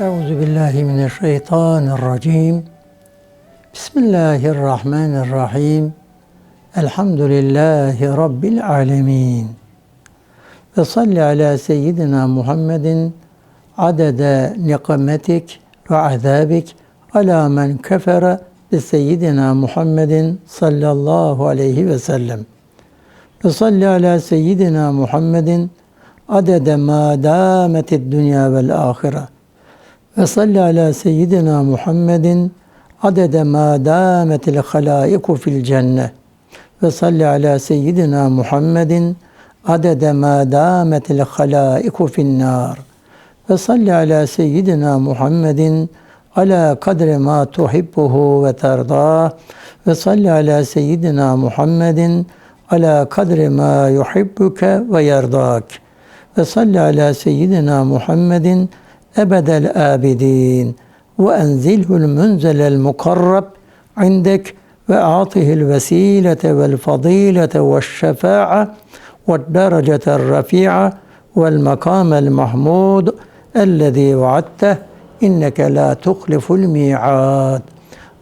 Euzu billahi mineşşeytanirracim. Bismillahirrahmanirrahim. Elhamdülillahi rabbil alamin. Ve salli ala seyyidina Muhammedin adede nikametik ve azabik ala men kefere bi seyyidina Muhammedin sallallahu aleyhi ve sellem. Ve salli ala seyyidina Muhammedin adede ma dametid dünya vel ahire. Ve salli ala seyyidina Muhammedin adede ma dametil halaiku fil cennet. Ve salli ala seyyidina Muhammedin adede ma dametil halaiku fin nar. Ve salli ala seyyidina Muhammedin ala kadri ma tuhibbuhu ve terdah. Ve salli ala seyyidina Muhammedin ala kadri ma yuhibbuke ve yerdak. Ve salli ala seyyidina Muhammedin أبد الآبدين وأنزله المنزل المقرب عندك وأعطه الوسيلة والفضيلة والشفاعة والدرجة الرفيعة والمقام المحمود الذي وعدته إنك لا تخلف الميعاد.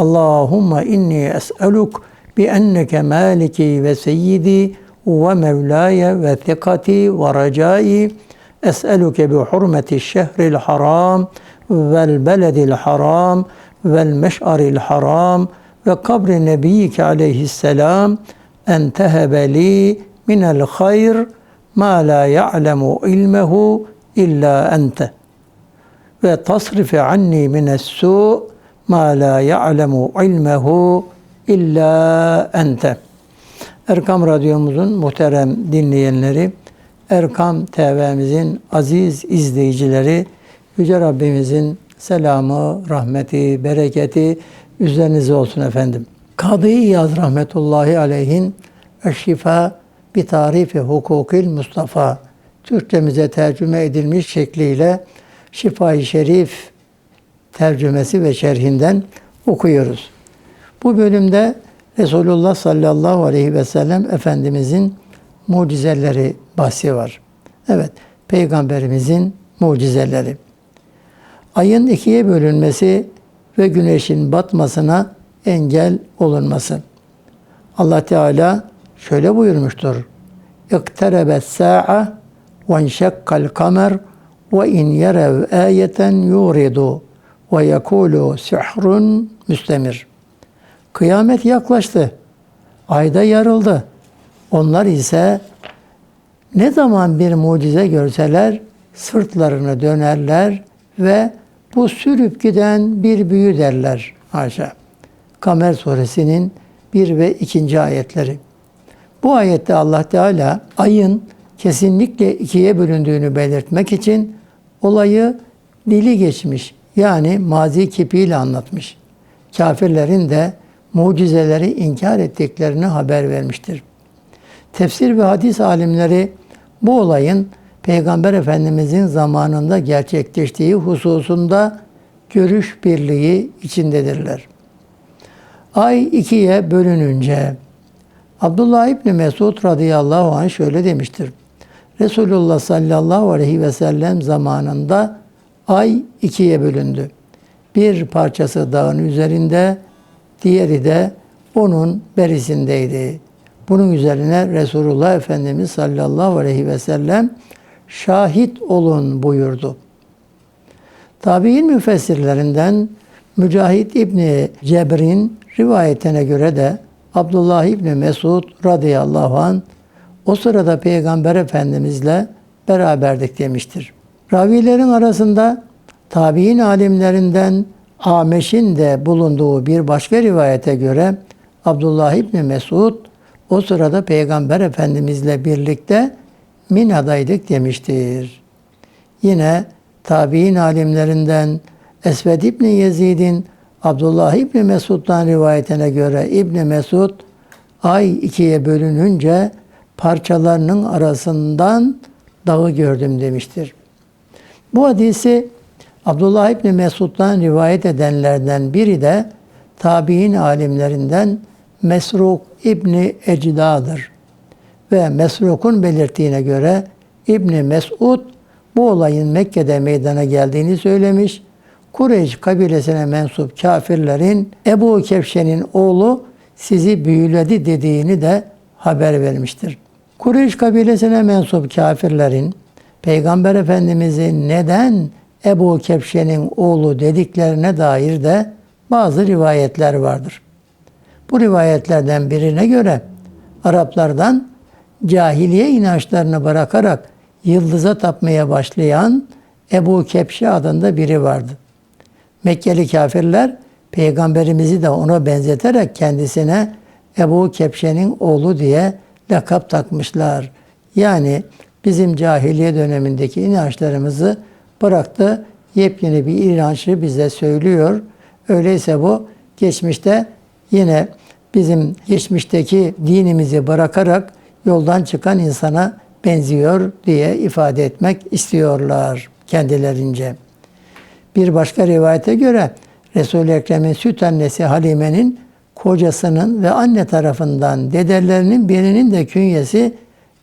اللهم إني أسألك بأنك مالكي وسيدي ومولاي وثقتي ورجائي es'eluke bi hurmeti şehril haram vel beledil haram vel meş'aril haram ve kabri nebiyyike aleyhisselam en tehebe li minel hayr ma la ya'lemu ilmehu illa ente ve tasrife anni mines su ma la ya'lemu ilmehu illa ente. Erkam Radyomuzun muhterem dinleyenleri, Erkam TV'mizin aziz izleyicileri, Yüce Rabbimizin selamı, rahmeti, bereketi üzerinize olsun efendim. Kadı İyaz rahmetullahi aleyhin Eşşifa bir tarifi hukukil Mustafa Türkçemize tercüme edilmiş şekliyle Şifa-i Şerif tercümesi ve şerhinden okuyoruz. Bu bölümde Resulullah sallallahu aleyhi ve sellem Efendimizin mucizeleri bahsi var. Evet, Peygamberimizin mucizeleri. Ayın ikiye bölünmesi ve güneşin batmasına engel olunması. Allah Teala şöyle buyurmuştur. İkterebes sa'a ve enşekkal kamer ve in yerev ayeten yuridu ve yekulu sihrun müstemir. Kıyamet yaklaştı. Ayda yarıldı. Onlar ise ne zaman bir mucize görseler sırtlarını dönerler ve bu sürüp giden bir büyü derler. Haşa. Kamer suresinin 1 ve 2. ayetleri. Bu ayette Allah Teala ayın kesinlikle ikiye bölündüğünü belirtmek için olayı dili geçmiş yani mazi kipiyle anlatmış. Kafirlerin de mucizeleri inkar ettiklerini haber vermiştir. Tefsir ve hadis alimleri bu olayın Peygamber Efendimizin zamanında gerçekleştiği hususunda görüş birliği içindedirler. Ay ikiye bölününce Abdullah İbni Mesud radıyallahu anh şöyle demiştir. Resulullah sallallahu aleyhi ve sellem zamanında ay ikiye bölündü. Bir parçası dağın üzerinde, diğeri de onun berisindeydi. Bunun üzerine Resulullah Efendimiz sallallahu aleyhi ve sellem şahit olun buyurdu. Tabi'in müfessirlerinden Mücahit İbni Cebr'in rivayetine göre de Abdullah İbni Mesud radıyallahu an o sırada Peygamber Efendimizle beraberdik demiştir. Ravilerin arasında tabi'in alimlerinden Ameş'in de bulunduğu bir başka rivayete göre Abdullah İbni Mesud o sırada Peygamber Efendimizle birlikte Mina'daydık demiştir. Yine tabi'in alimlerinden Esved İbni Yezid'in Abdullah İbni Mesud'dan rivayetine göre İbni Mesud ay ikiye bölününce parçalarının arasından dağı gördüm demiştir. Bu hadisi Abdullah İbni Mesud'dan rivayet edenlerden biri de tabi'in alimlerinden Mesruk İbni Ecda'dır. Ve Mesruk'un belirttiğine göre İbni Mesud bu olayın Mekke'de meydana geldiğini söylemiş. Kureyş kabilesine mensup kafirlerin Ebu Kefşe'nin oğlu sizi büyüledi dediğini de haber vermiştir. Kureyş kabilesine mensup kafirlerin Peygamber Efendimiz'i neden Ebu Kefşe'nin oğlu dediklerine dair de bazı rivayetler vardır. Bu rivayetlerden birine göre Araplardan cahiliye inançlarını bırakarak yıldıza tapmaya başlayan Ebu Kepşe adında biri vardı. Mekkeli kafirler peygamberimizi de ona benzeterek kendisine Ebu Kepşe'nin oğlu diye lakap takmışlar. Yani bizim cahiliye dönemindeki inançlarımızı bıraktı. Yepyeni bir inançı bize söylüyor. Öyleyse bu geçmişte yine bizim geçmişteki dinimizi bırakarak yoldan çıkan insana benziyor diye ifade etmek istiyorlar kendilerince. Bir başka rivayete göre Resul-i Ekrem'in süt annesi Halime'nin kocasının ve anne tarafından dedelerinin birinin de künyesi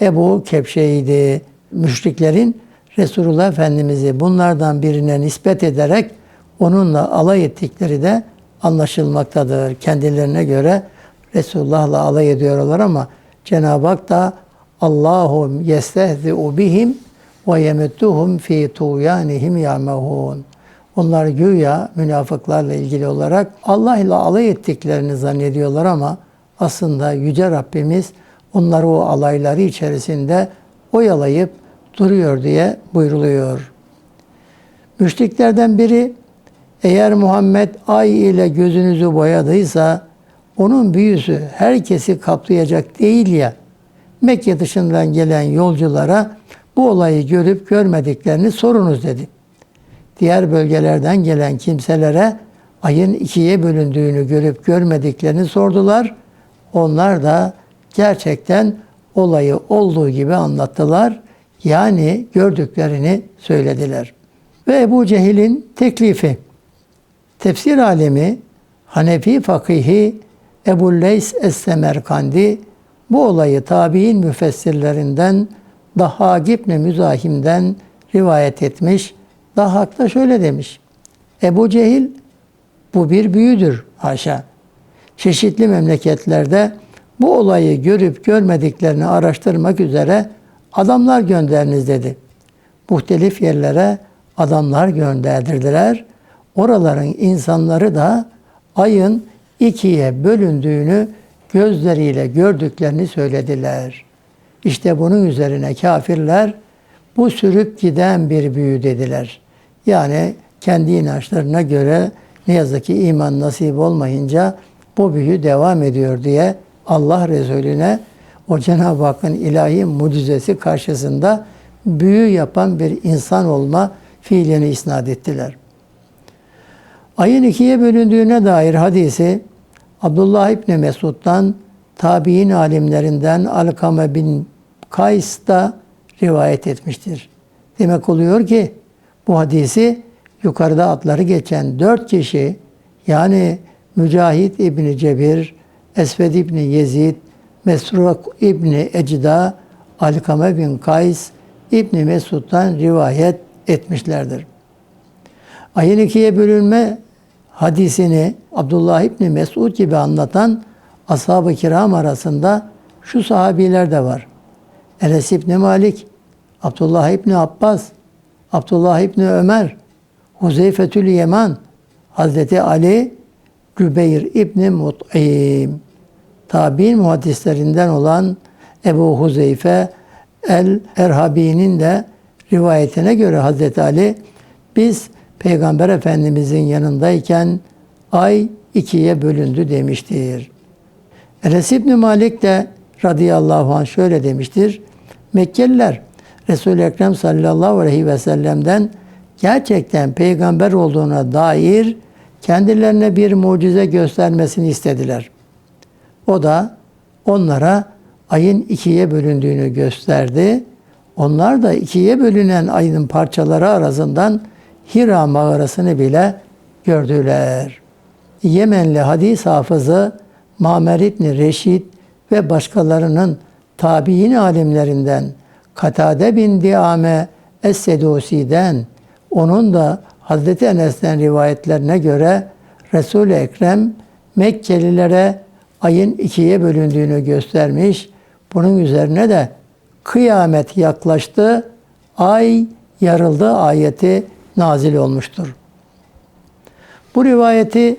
Ebu Kepşe'ydi. Müşriklerin Resulullah Efendimiz'i bunlardan birine nispet ederek onunla alay ettikleri de anlaşılmaktadır. Kendilerine göre Resulullah'la alay ediyorlar ama Cenab-ı Hak da Allahum yestehzi'u bihim ve yemuttuhum fi tuğyanihim ya'mehun. Onlar güya münafıklarla ilgili olarak Allah ile alay ettiklerini zannediyorlar ama aslında Yüce Rabbimiz onları o alayları içerisinde oyalayıp duruyor diye buyruluyor. Müşriklerden biri eğer Muhammed ay ile gözünüzü boyadıysa onun büyüsü herkesi kaplayacak değil ya. Mekke dışından gelen yolculara bu olayı görüp görmediklerini sorunuz dedi. Diğer bölgelerden gelen kimselere ayın ikiye bölündüğünü görüp görmediklerini sordular. Onlar da gerçekten olayı olduğu gibi anlattılar. Yani gördüklerini söylediler. Ve Ebu Cehil'in teklifi. Tefsir alemi Hanefi fakihi Ebu Leys Es-Semerkandi bu olayı tabi'in müfessirlerinden Dahhak İbni Müzahim'den rivayet etmiş. Dahhak da şöyle demiş. Ebu Cehil bu bir büyüdür haşa. Çeşitli memleketlerde bu olayı görüp görmediklerini araştırmak üzere adamlar gönderiniz dedi. Muhtelif yerlere adamlar gönderdirdiler. Oraların insanları da ayın ikiye bölündüğünü gözleriyle gördüklerini söylediler. İşte bunun üzerine kafirler bu sürüp giden bir büyü dediler. Yani kendi inançlarına göre ne yazık ki iman nasip olmayınca bu büyü devam ediyor diye Allah Resulüne o Cenab-ı Hakk'ın ilahi mucizesi karşısında büyü yapan bir insan olma fiilini isnat ettiler. Ayın ikiye bölündüğüne dair hadisi Abdullah İbni Mesud'dan tabi'in alimlerinden Alkame bin Kays da rivayet etmiştir. Demek oluyor ki bu hadisi yukarıda adları geçen dört kişi yani Mücahit İbni Cebir, Esved İbni Yezid, Mesruk İbni Ecda, Alkame bin Kays İbni Mesud'dan rivayet etmişlerdir. Ayın ikiye bölünme hadisini Abdullah İbni Mesud gibi anlatan ashab-ı kiram arasında şu sahabiler de var. Enes İbni Malik, Abdullah İbni Abbas, Abdullah İbni Ömer, Huzeyfetül Yeman, Hazreti Ali, Cübeyr İbni Mut'im. Tabi'in muhaddislerinden olan Ebu Huzeyfe el-Erhabi'nin de rivayetine göre Hazreti Ali biz Peygamber Efendimizin yanındayken ay ikiye bölündü demiştir. Enes İbni Malik de radıyallahu anh şöyle demiştir. Mekkeliler Resul-i Ekrem sallallahu aleyhi ve sellem'den gerçekten peygamber olduğuna dair kendilerine bir mucize göstermesini istediler. O da onlara ayın ikiye bölündüğünü gösterdi. Onlar da ikiye bölünen ayın parçaları arasından Hira mağarasını bile gördüler. Yemenli hadis hafızı Mamer İbni Reşid ve başkalarının tabi'in alimlerinden Katade bin Diame Es-Sedusi'den onun da Hazreti Enes'ten rivayetlerine göre Resul-i Ekrem Mekkelilere ayın ikiye bölündüğünü göstermiş. Bunun üzerine de kıyamet yaklaştı, ay yarıldı ayeti nazil olmuştur. Bu rivayeti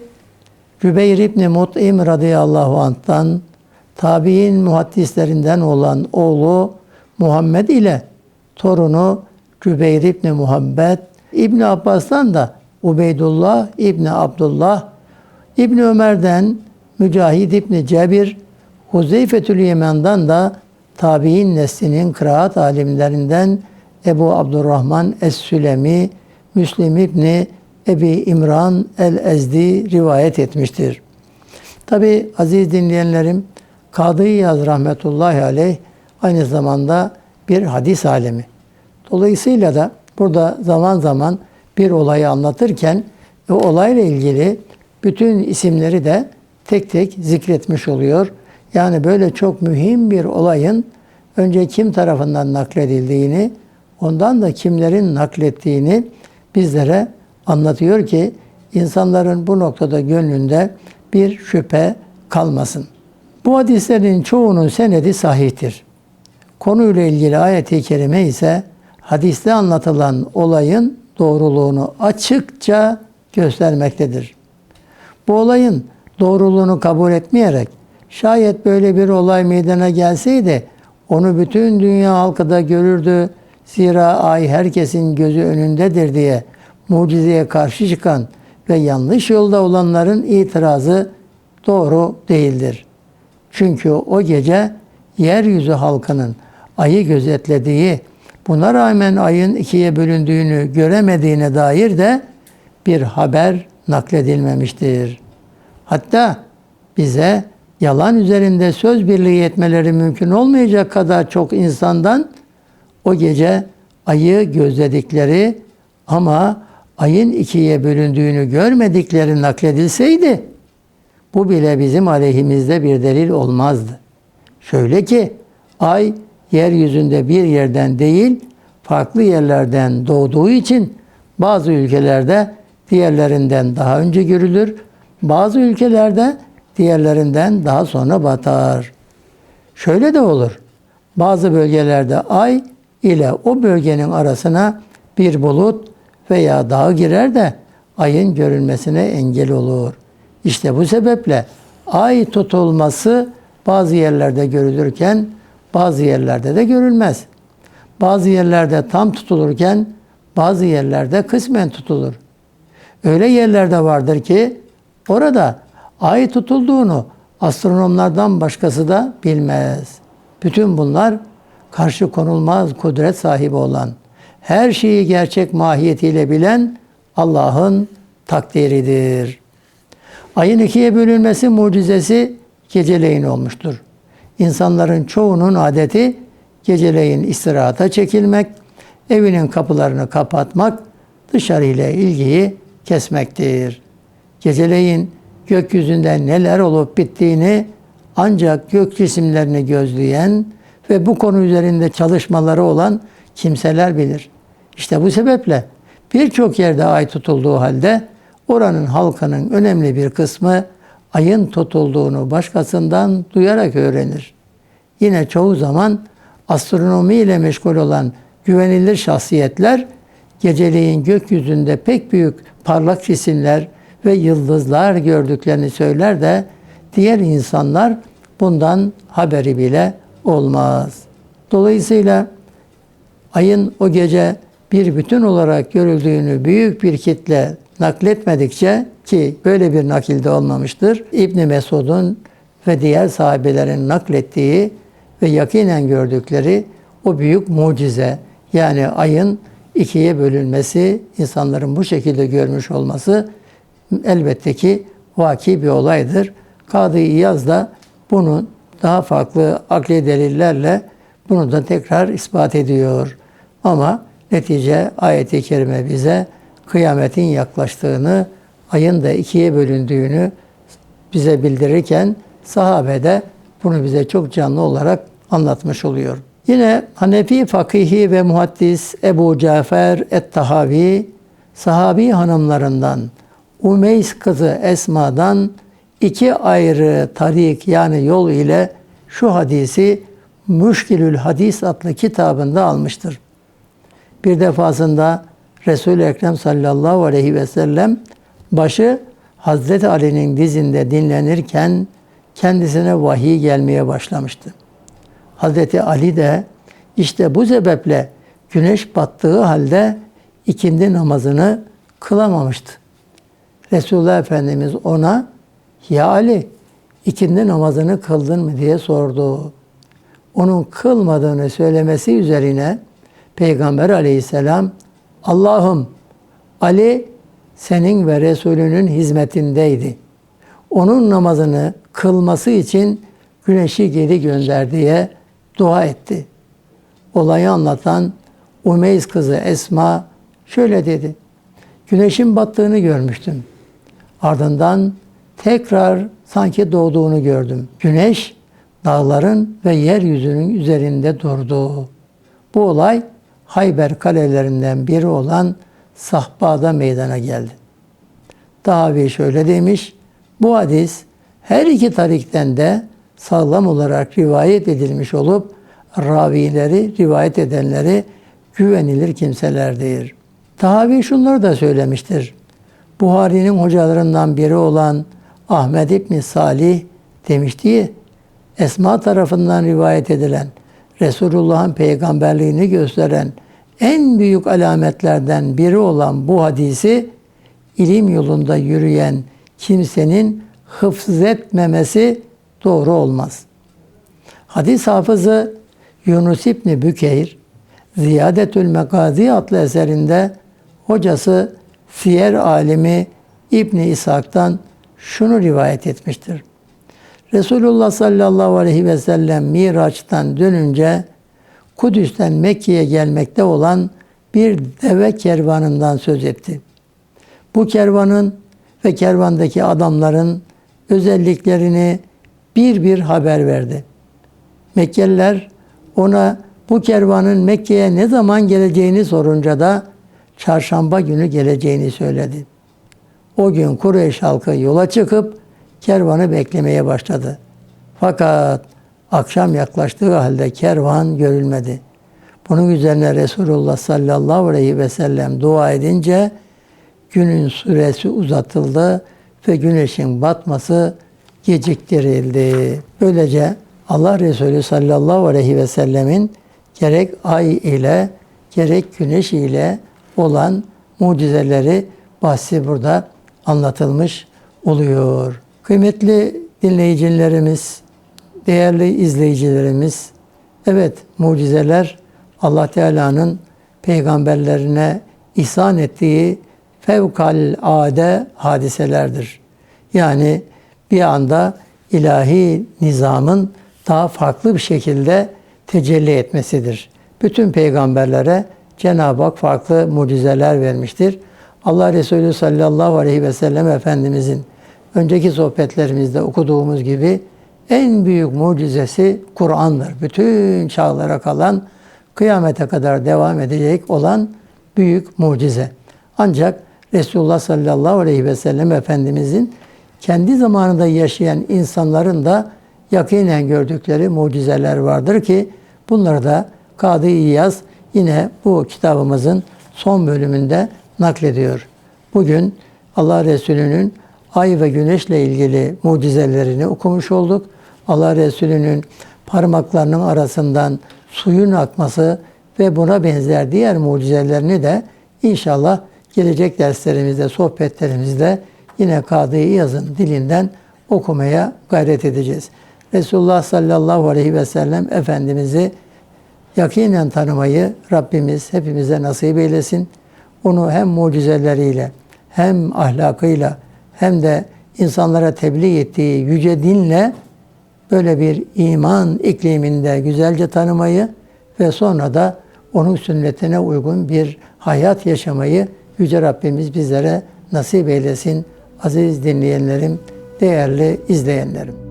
Cübeyr İbni Mut'im radıyallahu anh'tan tabi'in muhaddislerinden olan oğlu Muhammed ile torunu Cübeyr İbni Muhammed İbni Abbas'tan da Ubeydullah İbni Abdullah İbni Ömer'den Mücahid İbni Cebir Huzeyfetül Yemen'dan da tabi'in neslinin kıraat alimlerinden Ebu Abdurrahman Es-Sülemi Müslim İbni Ebi İmran el-Ezdi rivayet etmiştir. Tabi aziz dinleyenlerim, Kadı Yaz rahmetullahi aleyh aynı zamanda bir hadis alemi. Dolayısıyla da burada zaman zaman bir olayı anlatırken o olayla ilgili bütün isimleri de tek tek zikretmiş oluyor. Yani böyle çok mühim bir olayın önce kim tarafından nakledildiğini, ondan da kimlerin naklettiğini bizlere anlatıyor ki insanların bu noktada gönlünde bir şüphe kalmasın. Bu hadislerin çoğunun senedi sahihtir. Konuyla ilgili ayet-i kerime ise hadiste anlatılan olayın doğruluğunu açıkça göstermektedir. Bu olayın doğruluğunu kabul etmeyerek şayet böyle bir olay meydana gelseydi onu bütün dünya halkı da görürdü. Zira ay herkesin gözü önündedir diye mucizeye karşı çıkan ve yanlış yolda olanların itirazı doğru değildir. Çünkü o gece yeryüzü halkının ayı gözetlediği, buna rağmen ayın ikiye bölündüğünü göremediğine dair de bir haber nakledilmemiştir. Hatta bize yalan üzerinde söz birliği etmeleri mümkün olmayacak kadar çok insandan o gece ayı gözledikleri ama ayın ikiye bölündüğünü görmedikleri nakledilseydi bu bile bizim aleyhimizde bir delil olmazdı. Şöyle ki ay yeryüzünde bir yerden değil farklı yerlerden doğduğu için bazı ülkelerde diğerlerinden daha önce görülür. Bazı ülkelerde diğerlerinden daha sonra batar. Şöyle de olur. Bazı bölgelerde ay ile o bölgenin arasına bir bulut veya dağ girer de ayın görülmesine engel olur. İşte bu sebeple ay tutulması bazı yerlerde görülürken bazı yerlerde de görülmez. Bazı yerlerde tam tutulurken bazı yerlerde kısmen tutulur. Öyle yerlerde vardır ki orada ay tutulduğunu astronomlardan başkası da bilmez. Bütün bunlar karşı konulmaz kudret sahibi olan, her şeyi gerçek mahiyetiyle bilen Allah'ın takdiridir. Ayın ikiye bölünmesi mucizesi geceleyin olmuştur. İnsanların çoğunun adeti geceleyin istirahata çekilmek, evinin kapılarını kapatmak, dışarıyla ilgiyi kesmektir. Geceleyin gökyüzünde neler olup bittiğini ancak gök cisimlerini gözleyen ve bu konu üzerinde çalışmaları olan kimseler bilir. İşte bu sebeple birçok yerde ay tutulduğu halde oranın halkının önemli bir kısmı ayın tutulduğunu başkasından duyarak öğrenir. Yine çoğu zaman astronomi ile meşgul olan güvenilir şahsiyetler geceleyin gökyüzünde pek büyük parlak cisimler ve yıldızlar gördüklerini söyler de diğer insanlar bundan haberi bile olmaz. Dolayısıyla ayın o gece bir bütün olarak görüldüğünü büyük bir kitle nakletmedikçe ki böyle bir nakilde olmamıştır. İbn Mesud'un ve diğer sahabelerin naklettiği ve yakinen gördükleri o büyük mucize yani ayın ikiye bölünmesi, insanların bu şekilde görmüş olması elbette ki vaki bir olaydır. Kadı İyaz da bunu daha farklı akli delillerle bunu da tekrar ispat ediyor. Ama netice ayeti kerime bize kıyametin yaklaştığını, ayın da ikiye bölündüğünü bize bildirirken sahabe de bunu bize çok canlı olarak anlatmış oluyor. Yine Hanefi fakihi ve muhaddis Ebu Cafer et-Tahavi sahabi hanımlarından Umeys kızı Esma'dan iki ayrı tarik yani yol ile şu hadisi Müşkilül Hadis adlı kitabında almıştır. Bir defasında Resul-i Ekrem sallallahu aleyhi ve sellem başı Hazreti Ali'nin dizinde dinlenirken kendisine vahiy gelmeye başlamıştı. Hazreti Ali de işte bu sebeple güneş battığı halde ikindi namazını kılamamıştı. Resulullah Efendimiz ona ya Ali ikindi namazını kıldın mı diye sordu. Onun kılmadığını söylemesi üzerine Peygamber aleyhisselam Allah'ım Ali senin ve Resulünün hizmetindeydi. Onun namazını kılması için güneşi geri gönder diye dua etti. Olayı anlatan Umeys kızı Esma şöyle dedi. Güneşin battığını görmüştüm. Ardından tekrar sanki doğduğunu gördüm. Güneş dağların ve yeryüzünün üzerinde durdu. Bu olay Hayber kalelerinden biri olan Sahba'da meydana geldi. Davi şöyle demiş, bu hadis her iki tarikten de sağlam olarak rivayet edilmiş olup ravileri, rivayet edenleri güvenilir kimselerdir. Tahavi şunları da söylemiştir. Buhari'nin hocalarından biri olan Ahmed İbni Salih demişti Esma tarafından rivayet edilen, Resulullah'ın peygamberliğini gösteren en büyük alametlerden biri olan bu hadisi ilim yolunda yürüyen kimsenin hıfz etmemesi doğru olmaz. Hadis hafızı Yunus İbni Bükeyr, Ziyadetül Mekazi adlı eserinde hocası siyer alimi İbni İshak'tan şunu rivayet etmiştir. Resulullah sallallahu aleyhi ve sellem Miraç'tan dönünce Kudüs'ten Mekke'ye gelmekte olan bir deve kervanından söz etti. Bu kervanın ve kervandaki adamların özelliklerini bir bir haber verdi. Mekkeliler ona bu kervanın Mekke'ye ne zaman geleceğini sorunca da çarşamba günü geleceğini söyledi. O gün Kureyş halkı yola çıkıp kervanı beklemeye başladı. Fakat akşam yaklaştığı halde kervan görülmedi. Bunun üzerine Resulullah sallallahu aleyhi ve sellem dua edince günün süresi uzatıldı ve güneşin batması geciktirildi. Böylece Allah Resulü sallallahu aleyhi ve sellemin gerek ay ile gerek güneş ile olan mucizeleri bahsi burada anlatılmış oluyor. Kıymetli dinleyicilerimiz, değerli izleyicilerimiz, evet mucizeler Allah Teala'nın peygamberlerine ihsan ettiği fevkalade hadiselerdir. Yani bir anda ilahi nizamın daha farklı bir şekilde tecelli etmesidir. Bütün peygamberlere Cenab-ı Hak farklı mucizeler vermiştir. Allah Resulü sallallahu aleyhi ve sellem Efendimizin önceki sohbetlerimizde okuduğumuz gibi en büyük mucizesi Kur'an'dır. Bütün çağlara kalan, kıyamete kadar devam edecek olan büyük mucize. Ancak Resulullah sallallahu aleyhi ve sellem Efendimizin kendi zamanında yaşayan insanların da yakinen gördükleri mucizeler vardır ki bunları da Kadı İyaz yine bu kitabımızın son bölümünde naklediyor. Bugün Allah Resulü'nün ay ve güneşle ilgili mucizelerini okumuş olduk. Allah Resulü'nün parmaklarının arasından suyun akması ve buna benzer diğer mucizelerini de inşallah gelecek derslerimizde, sohbetlerimizde yine Kadı yazın dilinden okumaya gayret edeceğiz. Resulullah sallallahu aleyhi ve sellem Efendimiz'i yakinen tanımayı Rabbimiz hepimize nasip eylesin. Onu hem mucizeleriyle hem ahlakıyla hem de insanlara tebliğ ettiği yüce dinle böyle bir iman ikliminde güzelce tanımayı ve sonra da onun sünnetine uygun bir hayat yaşamayı Yüce Rabbimiz bizlere nasip eylesin. Aziz dinleyenlerim, değerli izleyenlerim.